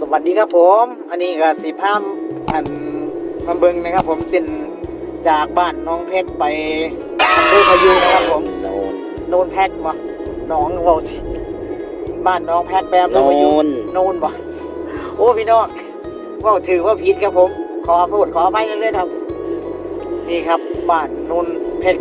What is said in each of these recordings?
สวัสดีครับผม อันนี้ก็สีภาพอันมาเบิงนะครับ ผมเส้นจากบ้านน้องเพชรไปอำเภอพายุนะครับผมโนนโนนแพ็กบ่น้องเว่าสิบ้านน้องแพ็กแปมโนพายุนโนนบ่โอ้พี่น้องเว่าถือว่าผิดครับผม ขอโทษขออภัยด้วยครับ นี่ครับบ้านโนนเพชร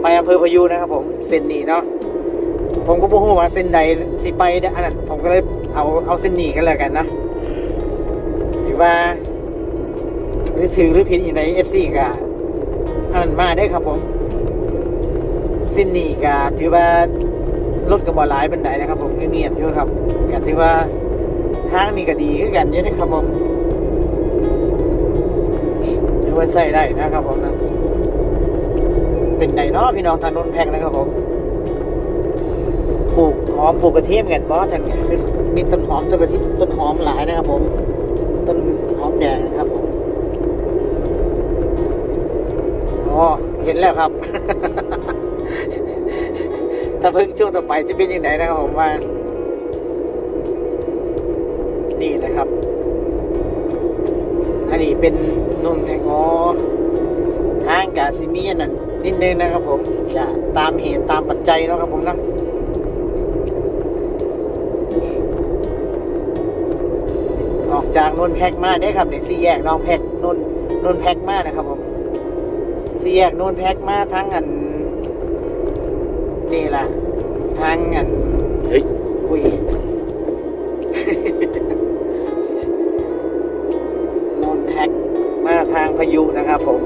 ไปอำเภอพายุนะครับ ผมเส้นนี้เนาะผมก็บ่ฮู้ว่าเส้นใดสิไปอันนั้นผมก็เลย เอาเอาเส้นนี้กันแล้วกันนะถือว่า หรือถือหรือผิดอย่างไรเอฟซีก็อันนั้นมาได้ครับผมเส้นนี้ก็ถือว่ารถกระบะหลายบันไดนะครับ ผมเงียบๆอยู่ครับก็ถือว่าทางนี้ก็ดีขึ้นกันเยอะนะครับผมถือว่าใส่ได้นะครับผมนะเป็นไดเนาะพี่น้องทางนนแพงนะครับผมปลูก อมปลูกกระเทียมกันบอสทางเนี่ยคือมีต้นหอมต้นกระเทียมต้นหอมหลายนะครับผม ต้นหอมแดงนะครับผมอ๋อเห็นแล้วครับ ถ้าเพิ่งช่วงต่อไปจะเป็นยังไงนะครับผมว่า นี่นะครับ อันนี้เป็นนุ่มแตงโมทางกาซิเมียนนั่นนิดนึงนะครับผมจะตามเหตุตามปัจจัยนะครับผมนะออก จากนนแพ็กมาได้ครับเนี่ยสี่แยกน้องแพ็กนนนนแพ็กมานะครับผมสี่แยกนู่นแพ็กมาทั้งอันนี่ล่ะทางอันเฮ้ยอุ้ยนนแพ็กมาทางพายุนะครับผม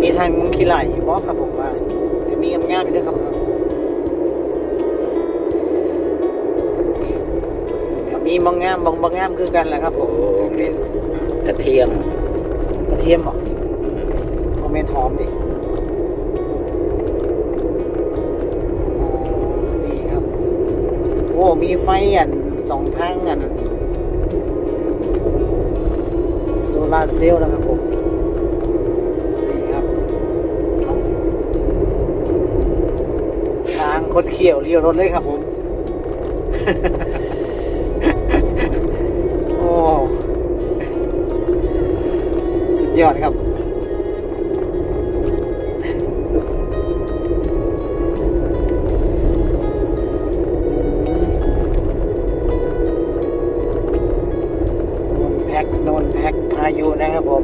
มีทางขีไหลบอครับผมว่าจะมีงามๆอยู่ด้วยครับ มีบางงามบางบางงามคือกันแหละครับผมก็เป็นกระเทียม กระเทียมเหรอคอมเมนต์หอมดิอ๋อนี่ครับ โอ้ มีไฟอันสองทางอันโซลาร์เซลล์นะครับผมนี่ครับทางคดเขียวเลี้ยวรถเลยครับผม ยอดครับนนแพ็กนนแพ็กพายุนะครับผม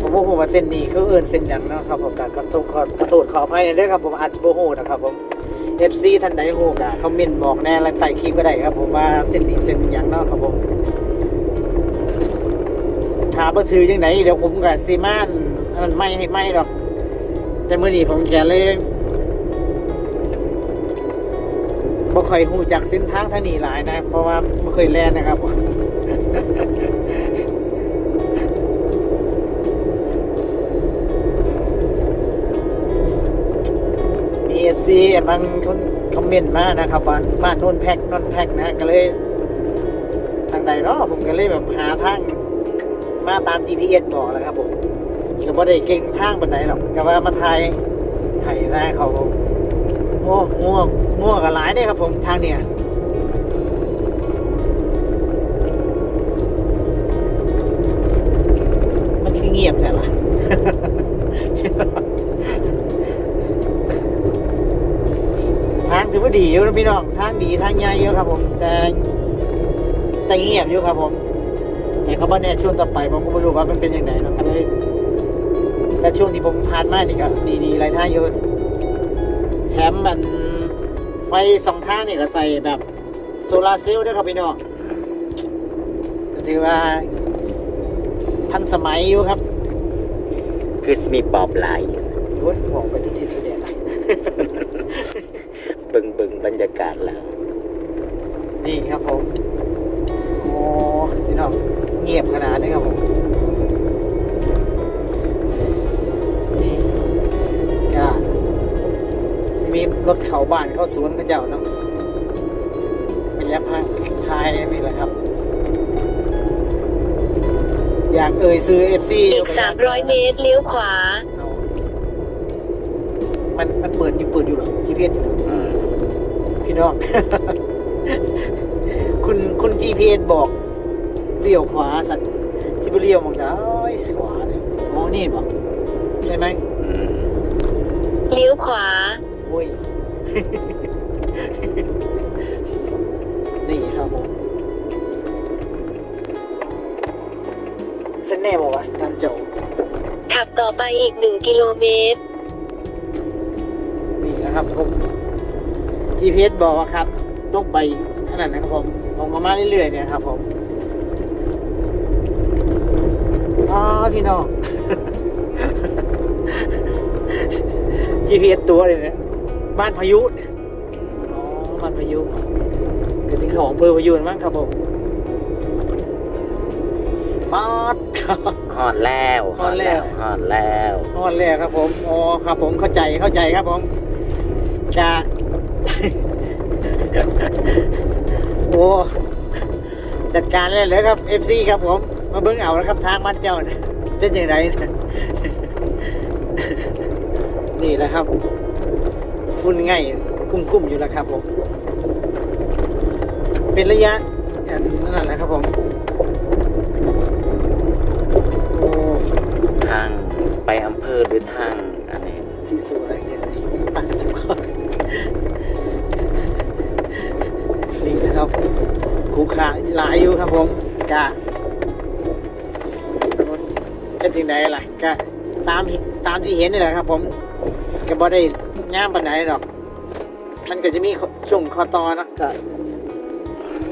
ผมว่าผมว่าเส้นนี้เขาเอินเส้นอย่างนะครับผมก็ขอโทษขอขอโทษขออภัยด้วยครับผมอาจจะโบโหนะครับผม FC ท่านใดโหกะเขาเมนบอกแน่และไต่คลิปก็ได้ครับ ผมว่าเส้นนี้เส้นอย่างนาะครับผม ถามว่าถือยังไงเดี๋ยวผมกับซีมานอันไม่ให้ไม่หรอก แต่เมื่อนี้ผมแกเลยบ่เคยหูจากเส้นทางทางนี้หลายนะ เพราะว่าไม่เคยแล่นนะครับมมีเอฟซีบางคนคอมเมนต์มานะครับว่าบ้านโน่นแพ็กโน่นแพ็กนะ ก็เลยทางใดเนาะผมก็เลยแบบหาทาง มาตาม GPS บอกแล้วครับผมก็บ่ได้เก่งทางบันไดหรอกก็ว่ามาทายไห้หน้าเขาผมโอ้ง่วงง่วงกันหลายเนี่ยครับผมทางเนี่ยมันคือเงียบแต่ละทางถือว่าดีอยู่นะพี่น้องทางดีทางใหญ่อยู่ครับผม แต่แต่เงียบอยู่ครับผม แต่เขาบอกเนี่ยช่วงต่อไปผมก็ไม่รู้ว่ามันเป็นยังไงเนาะก็เลยแต่ช่วงที่ผมผ่านมานี่ก็ดีๆหลายทางอยู่แถมมันไฟสองทางนี่ก็ใส่แบบโซลาร์เซลล์ด้วยครับพี่น้องก็ถือว่าทันสมัยอยู่ครับ คือมีปอบหลายอยู่ยุดมองไปที่ทิศทุเดชเลยเบิ่งเบิ่งบรรยากาศแล้ว นี่ครับผม โอ้พี่น้อง เงียบขนาดนี้ครับผมนี่ก็สิมีรถเขาบ้านเข้าสวนกระเจ้าเนาะเป็นยับพังทายนี่แหละครับ อยากเอ่ยซื้อเอฟซีอีก300เมตรเลี้ยวขวา มันมันเปิดอยู่เปิดอยู่หรอ GPS อยู่อืมพี่น้องคุณคุณ GPS บอก เลี้ยวขวาสัตว์สิบเลี้ยวมองได้ขวาเลยอ๋อนี่บอกใช่ไหมอืมเลี้ยวขวาโอ้ยนี่ครับผมเส้นแน่บอกว่าตามเจ้าขับต่อไปอีก1กิโลเมตร นี่นะครับผม GPS บอกว่าครับ ต้องไปขนาดนะครับผมลองมามาเรื่อยๆเนี่ยครับผม อ๋อพี่น้อง GPS ตัวเลยเนี่ยบ้านพายุเนี่ยอ๋อบ้านพายุเกิดที่เขาของอำเภอพายุนั่นมั้งครับผมป๊อดฮอดแล้วฮอดแล้วฮอดแล้วนอนแล้วครับผมอ๋อครับผมเข้าใจเข้าใจครับผมจะโอ้จัดการเลยเลยครับ FC ครับผม มาเบิ้งเอาแล้วครับทางบ้านเจ้าเนี่ยเป็นอย่างไรเนี่ยนี่แหละครับฝุ่นไงคุ้มๆอยู่แล้วครับผม เป็นระยะแถวนั่นแหละครับผมโอ้ทางไปอำเภอหรือทางอันนี้สีสูอะไรเงี้ยนี่ปักจังก่อนนี่นะครับคูขาหลายอยู่ครับผมกะ ก็จริงใดล่ะกะตามที่ตามที่เห็นนี่แหละครับ ผมก็บ่ได้งามปานไหนหรอก มันก็จะมีช่วงคอตอเนาะก็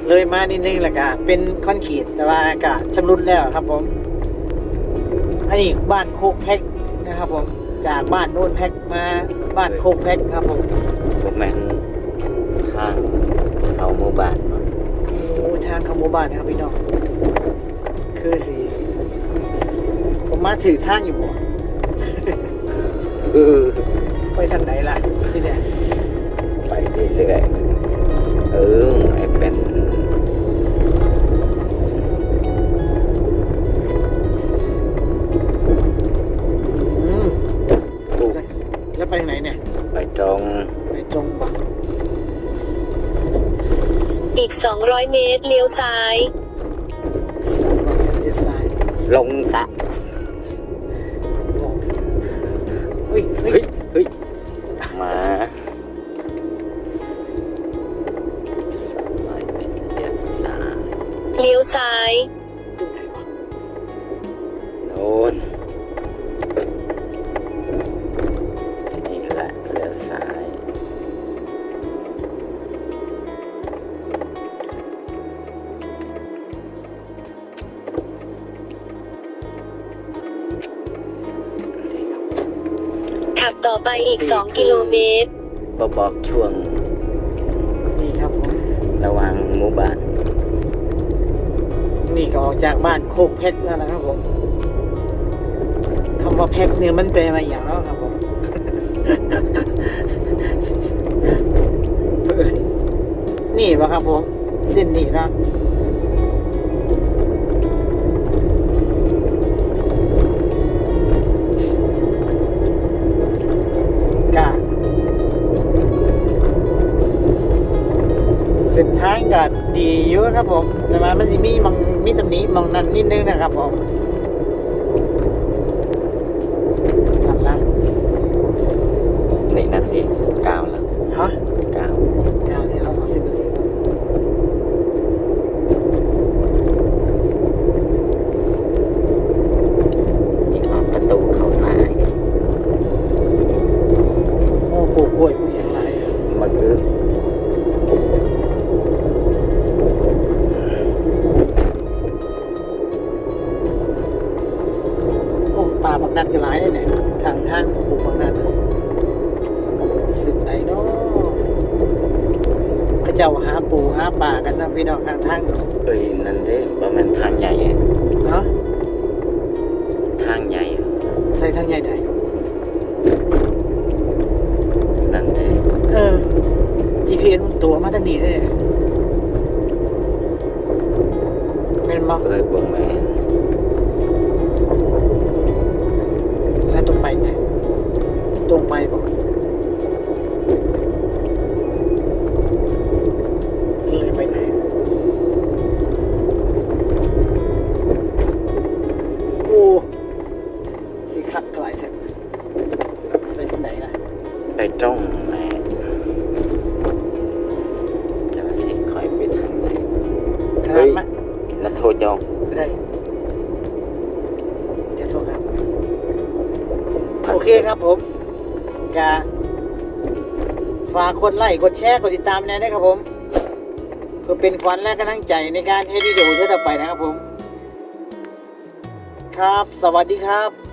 เลยมานิดนึงแหละกะเป็นคอนกรีตแต่ว่ากะชำรุดแล้วครับ ผม อันนี้บ้านโคกแพ็กนะครับ ผม จากบ้านโน้นแพ็กมาบ้านโคกแพ็กครับ ผมผมแม่นทางเอาหมู่บ้านเนาะโอ้ทางเข้าหมู่บ้านนะครับพี่น้องคือสิผ มมาถือทางอยู่บ่เออไปทางไหนล่ะที่เนี่ยไปเรื่อยๆเออไอ้เป็นอืมปุ๊บแล้วไปทางไหนเนี่ย ไปตรง ไปตรงบ่อีก 200 เมตรเลี้ยวซ้ายเดซายลงสระ อไปอีก 2 กิโลเมตรบอบอกช่วงนี่ครับผมระหว่างหมู่บ้าน นี่ก็ออกจากบ้านโคกแพ็กแล้วนะครับผมคำว่าแพ็กเนี่ยมันแปลมาอย่างแล้วครับผมเอิ้นนี่ปะครับผมเส้นนี่นะ ก็ดีอยู่ครับผมแต่ว่ามันจะมีมังมีตำหนี้มองนั้นนิดนึงนะครับผม ป่าบักนัดก็หลายเลยเนี่ยทางทางปลูกบักนัดน่ะสิบไหนเนาะพระเจ้าหาปูหาป่ากันนะพี่น้องทางทางเนาะเอ้ยนั่นเด้บ่แม่นทางใหญ่อะเนาะทางใหญ่อะใส่ทางใหญ่ไหนนั่นเด้เออ GPS มันตัวมาทางนี้เลย นัทโทรเจ้าได้จะโทษครับ โอเคครับผมกะฝากคนไลค์กดแชร์กดติดตามแน่ด้วยครับผมเพื่อเป็นขวัญและกำลังใจในการเฮ็ดวิดีโอเท่าต่อไปนะครับผม ครับ สวัสดีครับ